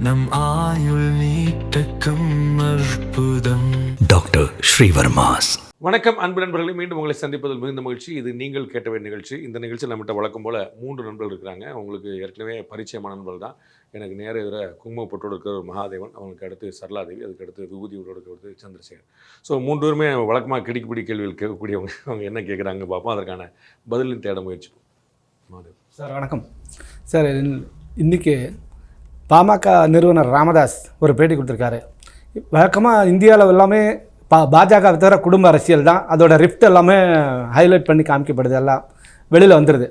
நம் ஆயுள் நீட்டக்கும் அற்புதம். டாக்டர் ஸ்ரீவர்மாஸ். வணக்கம் அன்பு நண்பர்களே. மீண்டும் உங்களை சந்திப்பதில் மிகுந்த மகிழ்ச்சி. இது நீங்கள் கேட்டவை நிகழ்ச்சி. இந்த நிகழ்ச்சி நம்மகிட்ட வழக்கம் போல் மூன்று நண்பர்கள் இருக்கிறாங்க. அவங்களுக்கு ஏற்கனவே பரிச்சயமான நண்பர்கள் தான். எனக்கு நேர எதிர குங்குமப்பட்டோடு இருக்கிற ஒரு மகாதேவன் அவங்களுக்கு அடுத்து சரளாதேவி அதுக்கு அடுத்து விபூதியோடு இருக்கிறது சந்திரசேகர். ஸோ மூன்று பேருமே வழக்கமாக கிடிக்குப்பிடி கேள்விகள் கேட்கக்கூடியவங்க. அவங்க என்ன கேட்குறாங்க பார்ப்போம். அதற்கான பதிலின் தேட முயற்சிப்போம் மகாதேவ் சார் வணக்கம். சார் இன்- இன்னைக்கு பாமக நிறுவனர் ராமதாஸ் ஒரு பேட்டி கொடுத்துருக்காரு. வழக்கமாக இந்தியாவில் எல்லாமே பா பாஜக தவிர குடும்ப அரசியல் தான். அதோட ரிஃப்ட் எல்லாமே ஹைலைட் பண்ணி காமிக்கப்படுது எல்லாம். வெளியில் வந்துடுது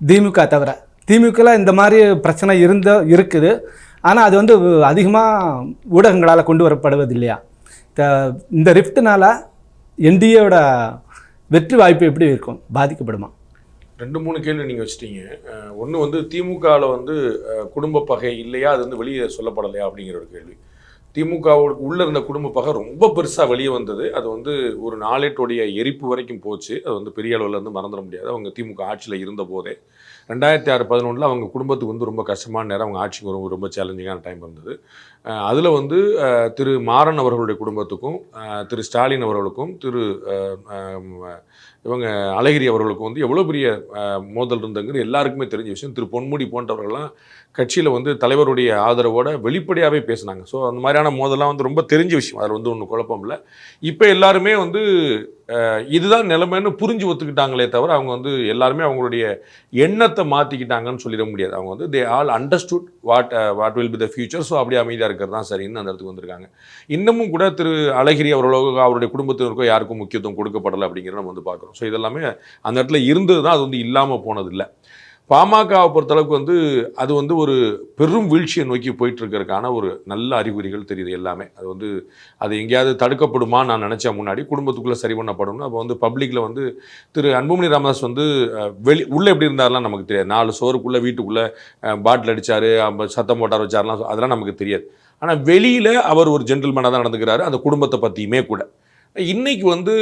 திமுக தவிர. திமுகலாம் இந்த மாதிரி பிரச்சனை இருந்த இருக்குது. ஆனால் அது வந்து அதிகமாக ஊடகங்களால் கொண்டு வரப்படுவது இல்லையா? இந்த ரிஃப்ட்னால என்டிஏவோட வெற்றி வாய்ப்பு எப்படி இருக்கும்? பாதிக்கப்படுமா? ரெண்டு மூணு கேள்வி நீங்கள் வச்சிட்டீங்க. ஒன்று வந்து திமுகவில் வந்து குடும்ப பகை இல்லையா? அது வந்து வெளியே சொல்லப்படலையா? அப்படிங்கிற ஒரு கேள்வி. திமுகவுக்கு உள்ளே இருந்த குடும்ப பகை ரொம்ப பெருசாக வெளியே வந்தது. அது வந்து ஒரு நாளேட்டுடைய எரிப்பு வரைக்கும் போச்சு. அது வந்து பெரிய அளவில் வந்து மறந்துட முடியாது. அவங்க திமுக ஆட்சியில் இருந்த போதே. ரெண்டாயிரத்தி ஆறு பதினொன்றில் அவங்க குடும்பத்துக்கு வந்து ரொம்ப கஷ்டமான நேரம் அவங்க ஆட்சிக்கு வரும் ரொம்ப சேலஞ்சிங்கான டைம் இருந்தது. அதில் வந்து திரு மாறன் அவர்களுடைய குடும்பத்துக்கும் திரு ஸ்டாலின் அவர்களுக்கும் திரு இவங்க அழகிரி அவர்களுக்கும் வந்து எவ்வளோ பெரிய மோதல் இருந்தங்கிறது எல்லாருக்குமே தெரிஞ்ச விஷயம். திரு பொன்முடி போன்றவர்கள்லாம் கட்சியில் வந்து தலைவருடைய ஆதரவோட வெளிப்படையாகவே பேசினாங்க. ஸோ அந்த மாதிரியான மோதலாம் வந்து ரொம்ப தெரிஞ்ச விஷயம். அதில் வந்து ஒன்றும் குழப்பம் இல்லை. இப்போ எல்லாருமே வந்து இதுதான் நிலைமைன்னு புரிஞ்சு ஒத்துக்கிட்டாங்களே தவிர அவங்க வந்து எல்லாருமே அவங்களுடைய எண்ணத்தை மாற்றிக்கிட்டாங்கன்னு சொல்லிட முடியாது. அவங்க வந்து they all understood what what will be the future so அப்படியே அமைதியாக இருக்கிறது தான் சரின்னு அந்த இடத்துக்கு வந்திருக்காங்க. இன்னமும் கூட திரு அழகிரி அவர்களோ அவருடைய குடும்பத்தினருக்கோ யாருக்கும் முக்கியத்துவம் கொடுக்கப்படலை அப்படிங்கிறத நம்ம வந்து பார்க்குறோம். ஸோ இதெல்லாமே அந்த இடத்துல இருந்தது தான் அது வந்து இல்லாமல் போனதில்லை. பாமகவை பொறுத்தளவுக்கு வந்து அது வந்து ஒரு பெரும் வீழ்ச்சியை நோக்கி போயிட்டுருக்கிறதுக்கான ஒரு நல்ல அறிகுறிகள் தெரியுது எல்லாமே. அது வந்து அது எங்கேயாவது தடுக்கப்படுமா நான் நினச்சேன் முன்னாடி குடும்பத்துக்குள்ளே சரி பண்ணப்படணும் அப்போ வந்து பப்ளிக்கில் வந்து திரு அன்புமணி ராமதாஸ் வந்து வெளி உள்ளே எப்படி இருந்தாரெலாம் நமக்கு தெரியாது. நாலு சோறுக்குள்ளே வீட்டுக்குள்ளே பாட்டில் அடித்தார் சத்தம் போட்டார் வச்சார்லாம் அதெல்லாம் நமக்கு தெரியாது. ஆனால் வெளியில் அவர் ஒரு ஜென்டில்மேனாக தான் நடந்துக்கிறாரு அந்த குடும்பத்தை பற்றியுமே கூட. இன்னைக்கு வந்து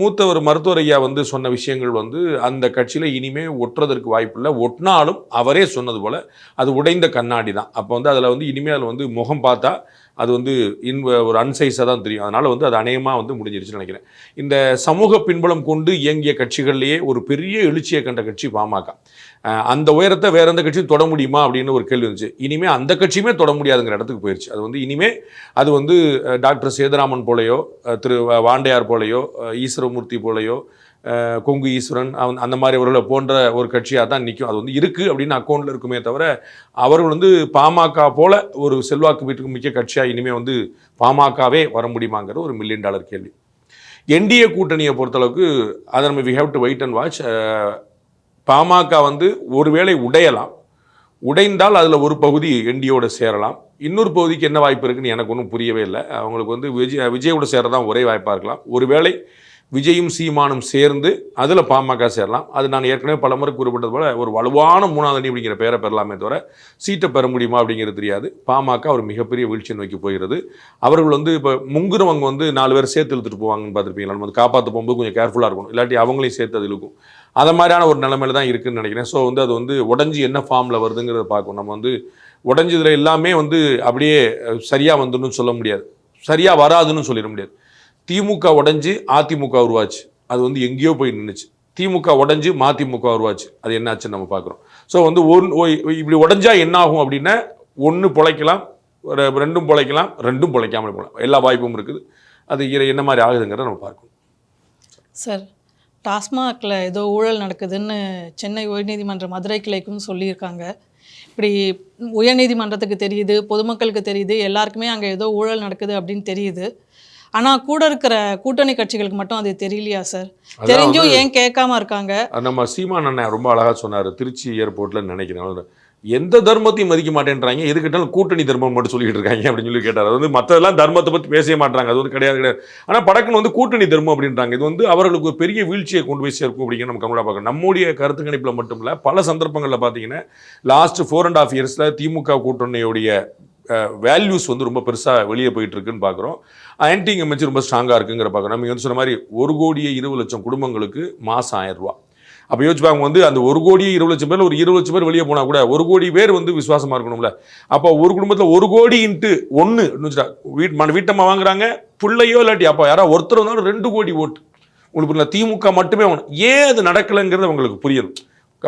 மூத்தவர் மருத்துவர் ஐயா வந்து சொன்ன விஷயங்கள் வந்து அந்த கட்சியில் இனிமே ஒட்டுறதற்கு வாய்ப்பில்லை ஒட்டினாலும் அவரே சொன்னது போல் அது உடைந்த கண்ணாடி தான். அப்போ வந்து அதில் வந்து இனிமேல் அதில் வந்து முகம் பார்த்தா அது வந்து இன் ஒரு அன்சைஸாக தான் தெரியும். அதனால் வந்து அது அநேகமாக வந்து முடிஞ்சிருச்சுன்னு நினைக்கிறேன். இந்த சமூக பின்பலம் கொண்டு இயங்கிய கட்சிகள்லேயே ஒரு பெரிய எழுச்சியை கண்ட கட்சி பாமக. அந்த உயரத்தை வேற எந்த கட்சியும் தொட முடியுமா அப்படின்னு ஒரு கேள்வி இருந்துச்சு இனிமேல் அந்த கட்சியுமே தொட முடியாதுங்கிற இடத்துக்கு போயிடுச்சு அது வந்து இனிமே அது வந்து டாக்டர் சேதுராமன் போலையோ திரு வாண்டையார் போலையோ ஈஸ்வரமூர்த்தி போலையோ கொங்கு ஈஸ்வரன் அவன் அந்த மாதிரி அவர்களை போன்ற ஒரு கட்சியாக தான் நிற்கும். அது வந்து இருக்குது அப்படின்னு அக்கௌண்ட்டில் இருக்குமே தவிர அவர்கள் வந்து பாமக போல ஒரு செல்வாக்கு வீட்டுக்கு மிக்க கட்சியாக இனிமேல் வந்து பாமகவே வர முடியுமாங்கிற ஒரு மில்லியன் டாலர் கேள்வி. என்டிஏ கூட்டணியை பொறுத்தளவுக்கு அதை நம்ம we have to wait and watch PMK வந்து ஒருவேளை உடையலாம். உடைந்தால் அதில் ஒரு பகுதி என்டியோட சேரலாம். இன்னொரு பகுதிக்கு என்ன வாய்ப்பு இருக்குன்னு எனக்கு ஒன்றும் புரியவே இல்லை. அவங்களுக்கு வந்து விஜய் விஜயோட சேரதான் ஒரே வாய்ப்பாக இருக்கலாம். ஒருவேளை விஜயும் சீமானும் சேர்ந்து அதில் பாமக சேரலாம். அது நான் ஏற்கனவே பலமுறை குறிப்பிட்டது போல் ஒரு வலுவான மூணாவது அணி அப்படிங்கிற பேரை பெறலாமே தவிர சீட்டை பெற முடியுமா அப்படிங்கிறது தெரியாது. பாமக ஒரு மிகப்பெரிய வீழ்ச்சி நோக்கி போகிறது. அவர்கள் வந்து இப்போ முங்குறவங்க வந்து நாலு பேர் சேர்த்து இழுத்துட்டு போவாங்கன்னு பார்த்துருப்பீங்களா நம்ம வந்து காப்பாற்ற போகும்போது கொஞ்சம் கேர்ஃபுல்லாக இருக்கணும். இல்லாட்டி அவங்களையும் சேர்த்து அது இழுக்கும். அது மாதிரியான ஒரு நிலைமையில தான் இருக்குதுன்னு நினைக்கிறேன். ஸோ வந்து அது வந்து உடஞ்சி என்ன ஃபார்மில் வருதுங்கிறத பார்க்கணும். நம்ம வந்து உடஞ்சதில் எல்லாமே வந்து அப்படியே சரியாக வந்துடணும்னு சொல்ல முடியாது. சரியாக வராதுன்னு சொல்லிட முடியாது. திமுக உடஞ்சி அதிமுக உருவாச்சு. அது வந்து எங்கேயோ போய் நின்றுச்சு திமுக உடஞ்சி மதிமுக உருவாச்சு. அது என்னாச்சுன்னு நம்ம பார்க்குறோம். ஸோ வந்து ஒன் இப்படி உடஞ்சா என்ன ஆகும் அப்படின்னா ஒன்று பிழைக்கலாம் ஒரு ரெண்டும் பிழைக்கலாம் ரெண்டும் பிழைக்காமல் போகலாம். எல்லா வாய்ப்பும் இருக்குது. அது என்ன மாதிரி ஆகுதுங்கிறத நம்ம பார்க்கணும். சார் டாஸ்மாகில் ஏதோ ஊழல் நடக்குதுன்னு சென்னை உயர்நீதிமன்ற மதுரை கிளைக்கும் சொல்லியிருக்காங்க. இப்படி உயர்நீதிமன்றத்துக்கு தெரியுது பொதுமக்களுக்கு தெரியுது எல்லாருக்குமே அங்கே ஏதோ ஊழல் நடக்குது அப்படின்னு தெரியுது. ஆனால் கூட இருக்கிற கூட்டணி கட்சிகளுக்கு மட்டும் அது தெரியலையா சார்? தெரிஞ்சும் ஏன் கேட்காம இருக்காங்க? நம்ம சீமான் அண்ணன் ரொம்ப அழகாக சொன்னார் திருச்சி ஏர்போர்ட்டில் நினைக்கிறேன். எந்த தர்மத்தையும் மதிக்க மாட்டேன்றாங்க எது கேட்டாலும் கூட்டணி தர்மம் மட்டும் சொல்லிட்டு இருக்காங்க அப்படின்னு சொல்லி கேட்டார். அது வந்து மற்றதெல்லாம் தர்மத்தை பற்றி பேசவே மாட்டாங்க அது வந்து கிடையாது கிடையாது. ஆனால் படக்குன்னு வந்து கூட்டணி தர்மம் அப்படின்றாங்க. இது வந்து அவர்களுக்கு ஒரு பெரிய வீழ்ச்சியை கொண்டு போய் சேர்க்கும் அப்படிங்கிற நம்ம கமலா பார்க்கணும். நம்முடைய கருத்து கணிப்பில் மட்டும் இல்லை பல சந்தர்ப்பங்களில் பார்த்தீங்கன்னா லாஸ்ட் ஃபோர் அண்ட் ஆஃப் இயர்ஸில் திமுக கூட்டணியுடைய வேல்யூஸ் வந்து ரொம்ப பெருசாக வெளியே போயிட்டு இருக்குன்னு பார்க்குறோம் ஆன்டி இன்கமென்சி ரொம்ப ஸ்ட்ராங்காக இருக்குங்கிற பார்க்குறோம் நம்ம வந்து சொன்ன மாதிரி ஒரு கோடியே இருபது லட்சம் குடும்பங்களுக்கு மாதம் ஆயிரம் ரூபா. அப்போ யோசிச்சு வந்து அந்த ஒரு கோடி இருபது லட்சம் பேர் ஒரு இருபது லட்சம் பேர் வெளியே போனால் கூட ஒரு கோடி பேர் வந்து விசுவாசமாக இருக்கணும்ல. அப்போ ஒரு குடும்பத்தில் ஒரு கோடி இன்ட்டு ஒன்று வீட் மன வீட்டம்மா வாங்குறாங்க பிள்ளையோ இல்லாட்டி அப்போ யாரோ ஒருத்தர் வந்தாலும் ரெண்டு கோடி ஓட்டு. உங்களுக்கு புரியல திமுக மட்டுமே வேணும். ஏன் அது நடக்கலைங்கிறது உங்களுக்கு புரியணும்.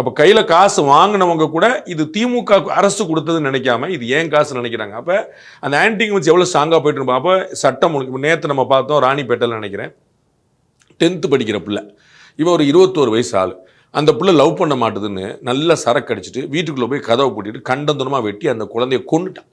அப்போ கையில் காசு வாங்கினவங்க கூட இது திமுக அரசு கொடுத்ததுன்னு நினைக்காம இது ஏன் காசு நினைக்கிறாங்க. அப்போ அந்த ஆன்டிங் வச்சு எவ்வளோ ஸ்ட்ராங்காக போயிட்டு இருப்போம் அப்போ சட்டம் உங்களுக்கு நேற்று நம்ம பார்த்தோம் ராணிப்பேட்டையில் நினைக்கிறேன். டென்த்து படிக்கிற பிள்ளை. இவன் ஒரு இருபத்தோரு வயசு ஆள். அந்த பிள்ளை லவ் பண்ண மாட்டுதுன்னு நல்லா சரக்கு அடிச்சிட்டு வீட்டுக்குள்ளே போய் கதவை பூட்டிட்டு கண்டந்தனமாக வெட்டி அந்த குழந்தைய கொண்டுட்டான்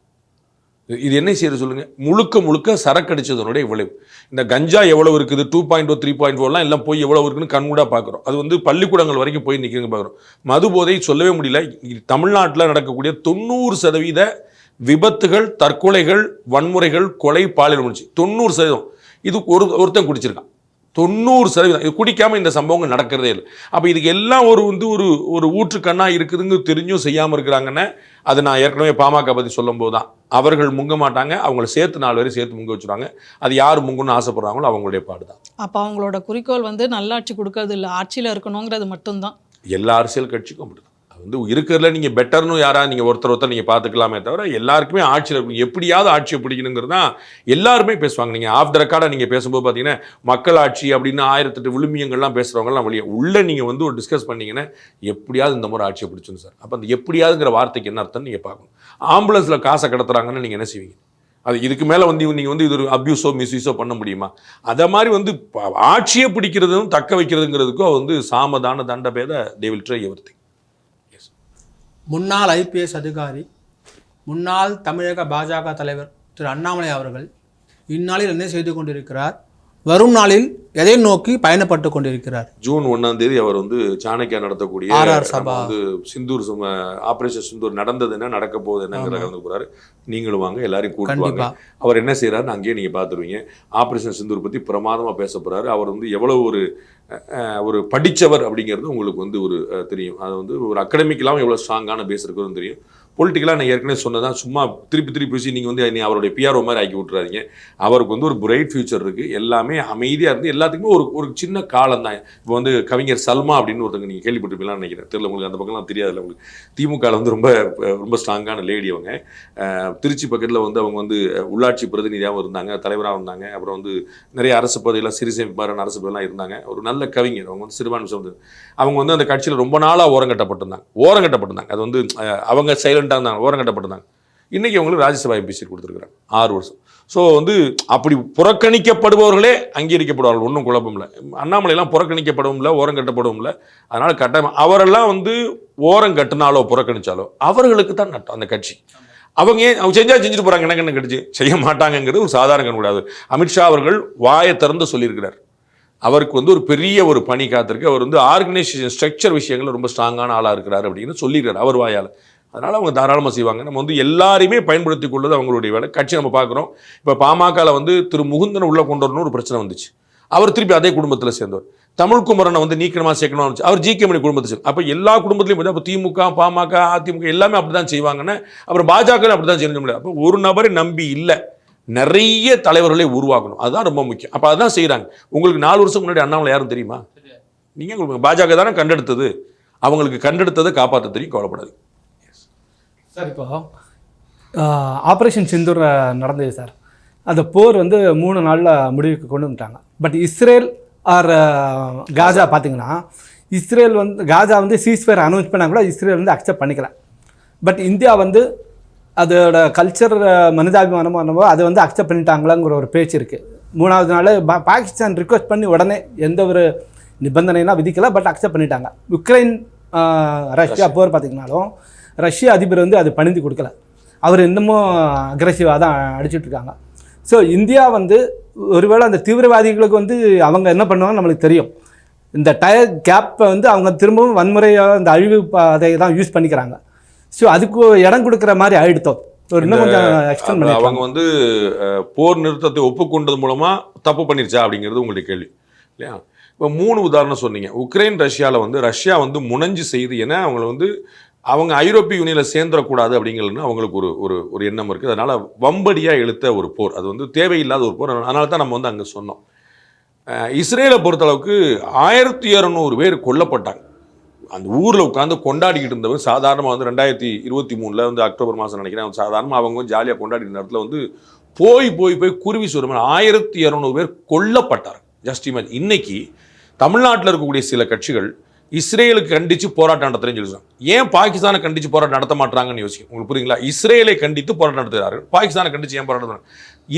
இது- என்ன செய்யறது சொல்லுங்க? முழுக்க முழுக்க சரக்கு அடிச்சதனுடைய விளைவு. இந்த கஞ்சா எவ்வளவு இருக்குது? Two point o three point ஃபோர்லாம் எல்லாம் போய் எவ்வளவு இருக்குன்னு கண்கூடா பார்க்குறோம் அது வந்து பள்ளிக்கூடங்கள் வரைக்கும் போய் நிற்கிறங்க பார்க்குறோம் மது போதை சொல்லவே முடியல. தமிழ்நாட்டில் நடக்கக்கூடிய தொண்ணூறு சதவீத விபத்துகள் தற்கொலைகள் வன்முறைகள் கொலை பாலியல் முடிச்சு தொண்ணூறு சதவீதம். இது ஒரு ஒருத்தன் குடிச்சிருக்கான். தொண்ணூறு சதவீதம். இது குடிக்காமல் இந்த சம்பவங்கள் நடக்கிறதே இல்லை. அப்போ இதுக்கு எல்லாம் ஒரு வந்து ஒரு ஒரு ஊற்றுக்கண்ணா இருக்குதுங்க தெரிஞ்சும் செய்யாமல் இருக்கிறாங்கன்னா அது நான் ஏற்கனவே பாமக பற்றி சொல்லும்போது தான் அவர்கள் முங்க மாட்டாங்க அவங்கள சேர்த்து நாலு பேரை சேர்த்து முங்க வச்சுருவாங்க. அது யார் முங்கணும்னு ஆசைப்படுறாங்களோ அவங்களுடைய பாடு தான் அப்போ அவங்களோட குறிக்கோள் வந்து நல்லாட்சி கொடுக்கறது இல்லை ஆட்சியில் இருக்கணுங்கிறது மட்டும்தான். எல்லா அரசியல் கட்சிக்கும் அப்படிதான். அது வந்து இருக்கிறதுல நீங்கள் பெட்டர்னு யாராவது நீங்கள் ஒருத்தர் ஒருத்தர் நீங்கள் பார்த்துக்கலாமே தவிர எல்லாருக்குமே ஆட்சியில் எப்படியாவது ஆட்சியை பிடிக்கணுங்கிறது தான் எல்லாருமே பேசுவாங்க. நீங்கள் ஆஃப் த ரெக்கார்டாக நீங்கள் பேசும்போது பார்த்தீங்கன்னா மக்கள் ஆட்சி அப்படின்னு ஆயிரத்தெட்டு விழுமியங்கள்லாம் பேசுகிறவங்கலாம் வெளியே உள்ளே நீங்கள் வந்து ஒரு டிஸ்கஸ் பண்ணிங்கன்னா எப்படியாவது இந்த முறை ஆட்சியை பிடிச்சிடும் சார். அப்போ அந்த எப்படியாதுங்கிற வார்த்தைக்கு என்ன அர்த்தம்னு நீங்கள் பார்க்கணும். ஆம்புலன்ஸில் காசை கடத்துறாங்கன்னு நீங்கள் என்ன செய்வீங்க? அது இதுக்கு மேலே வந்து நீங்கள் வந்து இது ஒரு அப்யூஸோ மிஸ்யூஸோ பண்ண முடியுமா? அதை மாதிரி வந்து ஆட்சியை பிடிக்கிறதும் தக்க வைக்கிறதுங்கிறதுக்கும் வந்து சாமதான தண்டபேத தே வில் ட்ரை எவர்த்திங் முன்னாள் ஐபிஎஸ் அதிகாரி முன்னாள் தமிழக பாஜக தலைவர் திரு அண்ணாமலை அவர்கள் இந்நாளில் என்ன செய்து கொண்டிருக்கிறார்? வரும் நாளில் எதை நோக்கி பயணப்பட்டு கொண்டிருக்கிறார்? ஜூன் ஒண்ணாம் தேதி அவர் வந்து சாணக்கியா நடத்தக்கூடிய. வந்து சிந்தூர் சும ஆபரேஷன் சிந்தூர் நடந்தது என்ன நடக்க போகுது என்னங்கிற கலந்து போறாரு நீங்களும் வாங்க எல்லாரையும் கூட்டு வாங்க. கண்டிப்பா. அவர் என்ன செய்யறாருன்னு அங்கேயே நீங்க பார்த்துருவீங்க. ஆபரேஷன் சிந்தூர் பத்தி பிரமாதமா பேச போறாரு. அவர் வந்து எவ்வளவு ஒரு ஒரு படிச்சவர் அப்படிங்கிறது உங்களுக்கு வந்து ஒரு தெரியும். அது வந்து ஒரு அகடமிக்கெல்லாம் எவ்வளவு ஸ்ட்ராங்கான பேஸ் இருக்குன்னு தெரியும். பொலிட்டிக்கலாக நான் ஏற்கனவே சொன்னதான் சும்மா திருப்பி திருப்பி பேசி நீங்கள் வந்து நீ அவருடைய பிஆர்ஓ மாதிரி ஆக்கி விட்டுறாதீங்க. அவருக்கு வந்து ஒரு பிரைட் ஃபியூச்சர் இருக்குது எல்லாமே அமைதியாக இருந்து எல்லாத்துக்குமே ஒரு ஒரு சின்ன காலம் தான். இப்போ வந்து கவிஞர் சல்மா அப்படின்னு ஒருத்தங்க நீங்கள் கேள்விப்பட்டிருப்பீங்களான்னு நினைக்கிறேன். தெரியல உங்களுக்கு அந்த பக்கம்லாம் தெரியாதுல்ல. உங்களுக்கு திமுகவில் வந்து ரொம்ப ரொம்ப ஸ்ட்ராங்கான லேடி அவங்க. திருச்சி பக்கத்தில் வந்து அவங்க வந்து உள்ளாட்சி பிரதிநிதியாகவும் இருந்தாங்க தலைவராக இருந்தாங்க. அப்புறம் வந்து நிறைய அரசு பதவியெல்லாம் சிறுசேமிப்பாளர் அரசு பதவியெல்லாம் இருந்தாங்க. ஒரு நல்ல கவிஞர். அவங்க வந்து சிறுபான்மை சமுதாயம் அவங்க வந்து அந்த கட்சியில் ரொம்ப நாளாக ஓரங்கட்டப்பட்டிருந்தாங்க ஓரங்கட்டப்பட்டிருந்தாங்க அது வந்து அவங்க அவங்க சைலண்டாக ஓரம் ஓரங்கட்டப்பட்டிருந்தாங்க இன்றைக்கி அவங்களுக்கு ராஜ்யசபா எம்பி சீட் கொடுத்துருக்குறாங்க ஆறு வருஷம். ஸோ வந்து அப்படி புறக்கணிக்கப்படுபவர்களே அங்கீகரிக்கப்படுவார்கள் ஒன்றும் குழப்பம் இல்லை. அண்ணாமலையெல்லாம் புறக்கணிக்கப்படவும் இல்லை ஓரங்கட்டப்படவும் இல்லை அதனால் கட்டாயம் அவரெல்லாம் வந்து ஓரம் கட்டினாலோ புறக்கணித்தாலோ அவர்களுக்கு தான் நட்டம் அந்த கட்சி. அவங்க ஏன் அவங்க செஞ்சால் செஞ்சுட்டு போகிறாங்க என்ன என்ன கட்சி செய்ய மாட்டாங்கங்கிறது ஒரு சாதாரண கணக்கூடாது அமித்ஷா அவர்கள் வாயை திறந்து சொல்லியிருக்கிறார். அவருக்கு வந்து ஒரு பெரிய ஒரு பணி காத்திருக்கு. அவர் வந்து ஆர்கனைசேஷன் ஸ்ட்ரக்சர் விஷயங்கள் ரொம்ப ஸ்ட்ராங்கான ஆளாக இருக்கிறார் அப்படின்னு சொல்லியிருக்காரு அவர் வாயால். அதனால் அவங்க தாராளமாக செய்வாங்க. நம்ம வந்து எல்லாரையுமே பயன்படுத்தி கொள்வது அவங்களுடைய வேலை. கட்சி நம்ம பார்க்குறோம். இப்போ பாமகவில் வந்து திரு முகுந்தனை உள்ளே கொண்டு வரணும்னு ஒரு பிரச்சனை வந்துச்சு. அவர் திருப்பி அதே குடும்பத்தில் சேர்ந்தவர். தமிழ்குமரனை வந்து நீக்கணமாக சேர்க்கணும்னு இருந்துச்சு அவர் ஜி மணி குடும்பத்தை சேர்ந்து அப்போ எல்லா குடும்பத்துலையும் அப்போ திமுக பாமக அதிமுக எல்லாமே அப்படி தான் செய்வாங்கன்னு அப்புறம் பாஜக அப்படி தான் செய்ய முடியாது. அப்போ ஒரு நபரை நம்பி இல்லை. நிறைய தலைவர்களை உருவாக்கணும். அதுதான் ரொம்ப முக்கியம். அப்போ அதுதான் செய்கிறாங்க உங்களுக்கு நாலு வருஷம் முன்னாடி அண்ணாமலை யாரும் தெரியுமா? நீங்கள் பாஜக தானே கண்டெடுத்தது. அவங்களுக்கு கண்டெடுத்ததை காப்பாற்ற தெரியும். கவலைப்படாது சார் இப்போ ஆப்ரேஷன் சிந்தூர் நடந்தது சார். அந்த போர் வந்து மூணு நாளில் முடிவுக்கு கொண்டு வந்துட்டாங்க. பட் இஸ்ரேல் ஆர் காஜா பார்த்தீங்கன்னா இஸ்ரேல் வந்து காஜா வந்து சீஸ்ஃபயர் அனௌன்ஸ் பண்ணால் கூட இஸ்ரேல் வந்து அக்செப்ட் பண்ணிக்கல. பட் இந்தியா வந்து அதோட கல்ச்சர் மனிதாபிமானமோ என்னவோ அதை வந்து அக்செப்ட் பண்ணிட்டாங்களாங்கிற ஒரு பேச்சு இருக்குது மூணாவது நாள் பா பாகிஸ்தான் ரிக்வெஸ்ட் பண்ணி உடனே எந்த ஒரு நிபந்தனைலாம் விதிக்கல பட் அக்செப்ட் பண்ணிட்டாங்க. உக்ரைன் ரஷ்யா போர் பார்த்திங்கனாலும் ரஷ்ய அதிபர் வந்து அது பணிந்து கொடுக்கல. அவர் இன்னமும் அக்ரெசிவாக தான் அடிச்சிட்டு இருக்காங்க. ஸோ இந்தியா வந்து ஒருவேளை அந்த தீவிரவாதிகளுக்கு வந்து அவங்க என்ன பண்ணுவாங்க நம்மளுக்கு தெரியும். இந்த டயர் கேப்பை வந்து அவங்க திரும்பவும் வன்முறையாக இந்த அழிவு பாதையை தான் யூஸ் பண்ணிக்கிறாங்க. ஸோ அதுக்கு இடம் கொடுக்குற மாதிரி ஆயிடுத்தோம் அவங்க வந்து போர் நிறுத்தத்தை ஒப்புக்கொண்டது மூலமா தப்பு பண்ணிருச்சா அப்படிங்கிறது உங்களுடைய கேள்வி இல்லையா? இப்போ மூணு உதாரணம் சொன்னீங்க. உக்ரைன் ரஷ்யாவில் வந்து ரஷ்யா வந்து முனைஞ்சு செய்து ஏன்னா அவங்கள வந்து அவங்க ஐரோப்பிய யூனியனில் சேர்ந்துடக்கூடாது அப்படிங்கிறது அவங்களுக்கு ஒரு ஒரு ஒரு எண்ணம் இருக்குது அதனால் வம்படியாக எழுத்த ஒரு போர். அது வந்து தேவையில்லாத ஒரு போர். அதனால தான் நம்ம வந்து அங்கே சொன்னோம். இஸ்ரேலை பொறுத்தளவுக்கு ஆயிரத்தி இரநூறு பேர் கொல்லப்பட்டாங்க. அந்த ஊரில் உட்காந்து கொண்டாடிக்கிட்டு இருந்தவர் சாதாரணமாக வந்து ரெண்டாயிரத்தி இருபத்தி மூணில் வந்து அக்டோபர் மாதம் நினைக்கிறேன். சாதாரணமாக அவங்க ஜாலியாக கொண்டாடி இருந்த இடத்துல வந்து போய் போய் போய் குருவி சொல்லுமா ஆயிரத்தி இரநூறு பேர் கொல்லப்பட்டார் ஜஸ்ட் இமேஜ் இன்னைக்கு தமிழ்நாட்டில் இருக்கக்கூடிய சில கட்சிகள் இஸ்ரேலுக்கு கண்டித்து போராட்டம் நடத்துறேன்னு சொல்லி ஏன் பாகிஸ்தானை கண்டித்து போராட்டம் நடத்த மாட்டாங்கன்னு யோசிக்கும் உங்களுக்கு புரியுங்களா? இஸ்ரேலை கண்டித்து போராட்டம் நடத்துகிறார்கள். பாகிஸ்தானை கண்டித்து ஏன் போராட்டம் நடத்துறாங்க?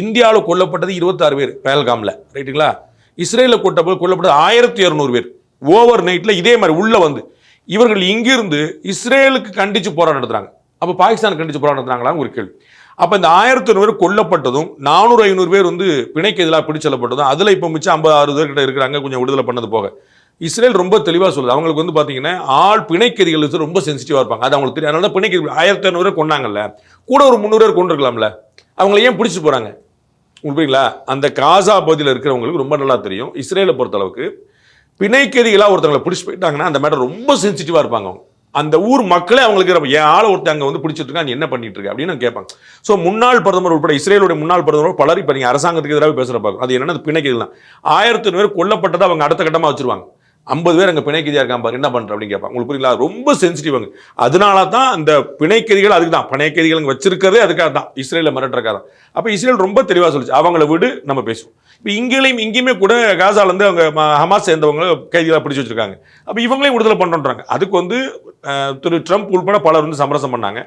இந்தியாவில் கொல்லப்பட்டது இருபத்தாறு பேர் பேல்காமில். ரைட்டுங்களா? இஸ்ரேலில் கொட்டப்போது கொல்லப்பட்டது ஆயிரத்தி இரநூறு பேர். ஓவர் நைட்டில் இதே மாதிரி உள்ளே வந்து இவர்கள் இங்கிருந்து இஸ்ரேலுக்கு கண்டித்து போராட்டம் நடத்துகிறாங்க அப்போ பாகிஸ்தான் கண்டித்து போராட்டம் நடத்துறாங்களா ஒரு கேள்வி. அப்போ இந்த ஆயிரத்தி பேர் கொல்லப்பட்டதும் நானூறு ஐநூறு பேர் வந்து பிணைக்கு எதிராக பிடிச்செல்லப்பட்டதும் அதில் இப்போ மிச்சம் ஐம்பது அறுபது பேர் கிட்ட இருக்கிறாங்க கொஞ்சம் விடுதலை பண்ணது போக. இஸ்ரேல் ரொம்ப தெளிவாக சொல்லுது. அவங்களுக்கு வந்து பார்த்தீங்கன்னா ஆள் பிணைக்கதிகள் ரொம்ப சென்சிட்டிவாக இருப்பாங்க. அது அவங்களுக்கு தெரியும். அதனால தான் பிணைக்கதி ஆயிரத்தி இரநூறு பேர் கொண்டாங்கல்ல கூட ஒரு முந்நூறு பேர் கொண்டு இருக்கலாம்ல அவங்கள ஏன் பிடிச்சி போகிறாங்க உங்களுக்கு புரியுங்களா அந்த காசா பகுதியில் இருக்கிறவங்களுக்கு ரொம்ப நல்லா தெரியும். இஸ்ரேலை பொறுத்தளவுக்கு பிணைக்கதிகளாக ஒருத்தவங்களை பிடிச்சி போயிட்டாங்கன்னா அந்த மேட்டர் ரொம்ப சென்சிட்டிவாக இருப்பாங்க அவங்க. அந்த ஊர் மக்களே அவங்களுக்கு ரொம்ப, என் ஆளை ஒருத்தர் அங்கே வந்து பிடிச்சிட்டு இருக்கா என்ன பண்ணிட்டு இருக்கு? அப்படின்னு கேட்பாங்க. ஸோ முன்னாள் பிரதமர் உட்பட இஸ்ரேலுடைய முன்னாள் பிரதமர் பலர் இப்போ நீங்கள் அரசாங்கத்துக்கு எதிராக பேசுகிற பார்க்கும் அது என்னென்ன பிணைக்கதிகள் ஆயிரத்தி நூறு கொல்லப்பட்டதை அவங்க அடுத்த கட்டமாக வச்சிருவாங்க. ஐம்பது பேர் அங்கே பிணைக்கதியாக இருக்கான் பாரு என்ன பண்ணுற அப்படின்னு கேட்பாங்க உங்களுக்கு புரியல ரொம்ப சென்சிட்டிவாங்க அதனால தான் அந்த பிணைக்கதிகள் அதுக்கு தான் பிணைக்கதிகள் அங்கே வச்சிருக்கிறதே அதுக்காக தான். இஸ்ரேலில் மிரட்டுறக்காக தான். அப்போ இஸ்ரேல் ரொம்ப தெளிவாக சொல்லிச்சு. அவங்கள விடு நம்ம பேசுவோம். இப்போ இங்கேயும் இங்கேயுமே கூட காசாலேருந்து அவங்க ம- ஹமாஸ் சேர்ந்தவங்க கைதிகளாக பிடிச்சி வச்சிருக்காங்க. அப்போ இவங்களையும் விடுதலை பண்ணுறாங்க அதுக்கு வந்து திரு ட்ரம்ப் உள்பட பலர் வந்து சமரசம் பண்ணாங்க.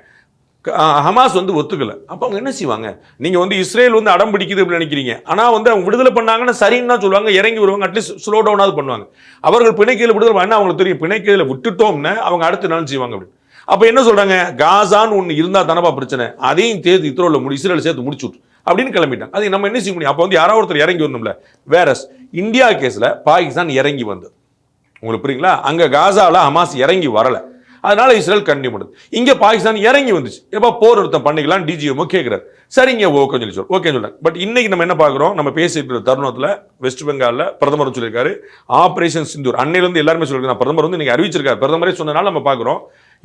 ஹமாஸ் வந்து ஒத்துக்கலை. அப்போ அவங்க என்ன செய்வாங்க? நீங்கள் வந்து இஸ்ரேல் வந்து அடம் பிடிக்குது அப்படின்னு நினைக்கிறீங்க. ஆனால் வந்து அவங்க விடுதலை பண்ணாங்கன்னா சரின்னு தான் சொல்லுவாங்க. இறங்கி வருவாங்க. அட்லீஸ்ட் ஸ்லோ டவுனாவது பண்ணுவாங்க. அவர்கள் பிணைக்கையில் விடுதலை பண்ணால் அவங்களுக்கு தெரியும். பிணைக்கையில் விட்டுட்டோம்னு அவங்க அடுத்த நாள் செய்வாங்க அப்படின்னு. அப்போ என்ன சொல்கிறாங்க காசான்னு ஒன்று இருந்தால் தானப்பா பிரச்சனை. அதையும் சேர்த்து இத்தரோவில் முடி இஸ்ரேல் சேர்த்து முடிச்சுட்டு அப்படின்னு கிளம்பிட்டாங்க. அது நம்ம என்ன செய்ய முடியும்? அப்போ வந்து யாராவது ஒருத்தர் இறங்கி வரணும்ல. வேறஸ் இந்தியா கேஸில் பாகிஸ்தான் இறங்கி வந்தது. உங்களுக்கு புரியுங்களா? அங்கே காசாவில் ஹமாஸ் இறங்கி வரலை. அதனால இஸ்ரேல் கண்டினியூ பண்ணுது இங்கே பாகிஸ்தான் இறங்கி வந்துச்சு. எப்போ போர் ஒருத்தம் பண்ணிக்கலாம் டிஜிஎம்ஓ கேட்குறாரு சரிங்க ஓகேன்னு சொல்லி சொல்லு ஓகேன்னு சொல்றாங்க பட் இன்னைக்கு நம்ம என்ன பார்க்குறோம்? நம்ம பேசிட்டு இருக்கிற தருணத்தில் வெஸ்ட் பெங்காலில் பிரதமர் சொல்லியிருக்காரு. ஆபரேஷன் சிந்தூர் அன்னையிலேருந்து எல்லாருமே சொல்லியிருக்காங்க. பிரதமர் வந்து இன்னைக்கு அறிவிச்சிருக்காரு. பிரதமரே சொன்னனால நம்ம பார்க்குறோம்.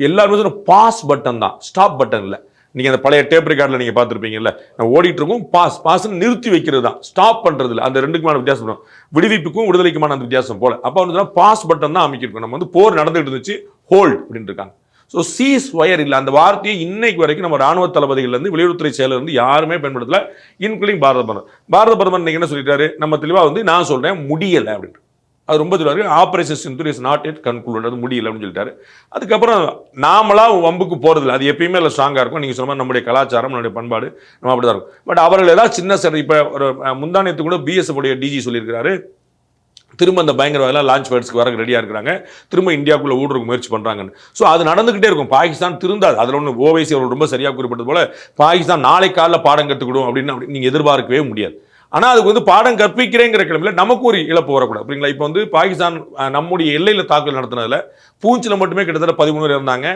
எல்லாருமே சொன்ன பாஸ் பட்டன் தான். ஸ்டாப் பட்டன் இல்லை. நீங்கள் அந்த பழைய டேப் ரெக்கார்டில் நீங்கள் பார்த்துருப்பீங்கல்ல நான் ஓடிட்டு இருக்கும் பாஸ் பாஸ்ன்னு நிறுத்தி வைக்கிறது தான் ஸ்டாப் பண்ணுறது இல்லை அந்த ரெண்டுக்குமான வித்தியாசம் இருக்கும். விடுவிப்புக்கும் விடுதலைக்குமான அந்த வித்தியாசம் போல. அப்போ வந்து பாஸ் பட்டன் தான் அமைக்கிருக்கோம் நம்ம வந்து போர் நடந்துகிட்டு இருந்துச்சு ஹோல்ட் அப்படின்னு இருக்காங்க. ஸோ சீஸ் ஒயர் இல்லை. அந்த வார்த்தையை இன்னைக்கு வரைக்கும் நம்ம ராணுவ தளபதிகள்லேருந்து வெளியுறவுத்துறை செயலர் யாருமே பயன்படுத்தலை இன்க்ளூடிங் பாரத பிரதமர். பாரத பிரதமர் இன்னைக்கு என்ன சொல்லிட்டாரு? நம்ம தெளிவாக வந்து நான் சொல்கிறேன் முடியலை அப்படின்ட்டு அது ரொம்ப சொல்லுவாரு operation Sindoor is not yet conclude அது முடியல அப்படின்னு சொல்லிட்டாரு. அதுக்கப்புறம் நாமளாக வம்புக்கு போகிறதில்ல அது எப்பயுமே இல்லை ஸ்ட்ராங்காக இருக்கும். நீங்கள் சொன்ன மாதிரி நம்முடைய கலாச்சாரம் நம்மளுடைய பண்பாடு நம்ம அப்படி தான் இருக்கும். பட் அவர்கள் ஏதாவது சின்ன சார் இப்போ ஒரு முந்தானியத்து கூட பிஎஸ்எஃப் உடைய டிஜி சொல்லியிருக்கிறாரு. திரும்ப அந்த பயங்கரவாதெல்லாம் லான்ச் பேட்ஸ்க்கு வர ரெடியாக இருக்கிறாங்க. திரும்ப இந்தியாவுக்குள்ளே ஊடுறதுக்கு முயற்சி பண்ணுறாங்கன்னு ஸோ அது நடந்துகிட்டே இருக்கும். பாகிஸ்தான் திருந்தாது. அதில் ஒன்று ஓவைசி அவர்கள் ரொம்ப சரியாக குறிப்பிட்டது போல பாகிஸ்தான் நாளை காலையில் பாடம் கற்றுக்கிடும் அப்படின்னு அப்படி நீங்கள் எதிர்பார்க்கவே முடியாது. ஆனால் அதுக்கு வந்து பாடம் கற்பிக்கிறேங்கிற கிளம்பில் நமக்கு ஒரு இழப்பு வரக்கூடாது. அப்படிங்களா இப்போ வந்து பாகிஸ்தான் நம்முடைய எல்லையில் தாக்குதல் நடத்தினதில் பூஞ்சில் மட்டுமே கிட்டத்தட்ட பதிமூணு பேர் இருந்தாங்க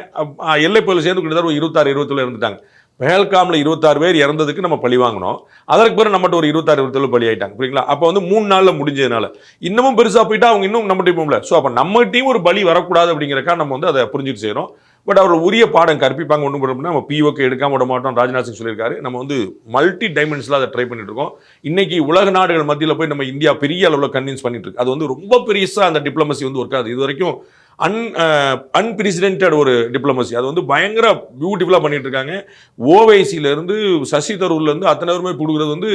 எல்லை பகுதியில் சேர்ந்து கிட்டத்தட்ட ஒரு இருபத்தாறு இருபத்தேழு இருந்துட்டாங்க பெஹல்காமில் இருபத்தாறு பேர் இறந்ததுக்கு நம்ம பழி வாங்கினோம். அதற்கு பிறகு நம்மகிட்ட ஒரு இருபத்தாறு இருபத்தேழு பலி ஆகிட்டாங்க புரியுங்களா? அப்போ வந்து மூணு நாளில் முடிஞ்சதுனால. இன்னமும் பெருசாக போயிட்டா அவங்க இன்னும் நம்ம டீம் ஸோ அப்போ நம்ம டீம் ஒரு பலி வரக்கூடாது அப்படிங்கிறக்கா நம்ம வந்து அதை புரிஞ்சுட்டு செய்கிறோம் பட் அவர் உரிய பாடம் கற்பிப்பாங்க ஒன்றும் பண்ண நம்ம பிஓக்கு எடுக்காம விட மாட்டோம் ராஜ்நாத் சிங் சொல்லியிருக்காரு. நம்ம வந்து மல்டி டைமென்ஷனில் அதை ட்ரை பண்ணிட்டு இருக்கோம். இன்னைக்கு உலக நாடுகள் மத்தியில் போய் நம்ம இந்தியா பெரிய அளவில் கன்வின்ஸ் பண்ணிட்டு இருக்கு. அது வந்து ரொம்ப பெருசாக அந்த டிப்ளமசி வந்து ஒர்க் ஆகுது. இது வரைக்கும் அன் அன்பிரசிடென்டட் uh, ஒரு டிப்ளமசி அது வந்து பயங்கர பியூட்டிஃபுல்லாக பண்ணிட்டு இருக்காங்க. ஓவைசியிலேருந்து சசி தரூர்லேருந்து அத்தனை பேருமே கொடுக்குறது வந்து